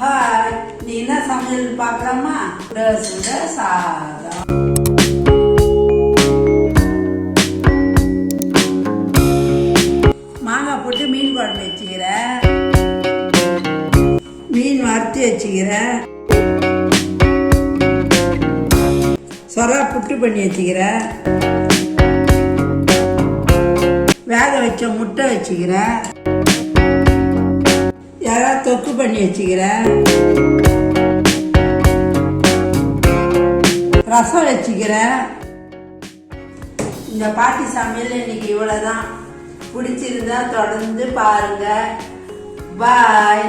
Hi நீ என்ன சமையல் பார்க்கலாமா சுட சாதம் மாங்காய் போட்டு மீன் குழம்பு வச்சுக்கிறேன் மீன் வறுத்து வச்சுக்கிறேன் சொரா புட்டு பண்ணி வச்சுக்கிறேன் வேக வச்ச முட்டை வச்சுக்கிறேன் தொக்கு பண்ணி வச்சுக்கிறேன் ரசம் வச்சுக்கிறேன் இந்த பாட்டி சமையல் இன்னைக்கு இவ்வளோதான் பிடிச்சிருந்தா தொடர்ந்து பாருங்க. பாய்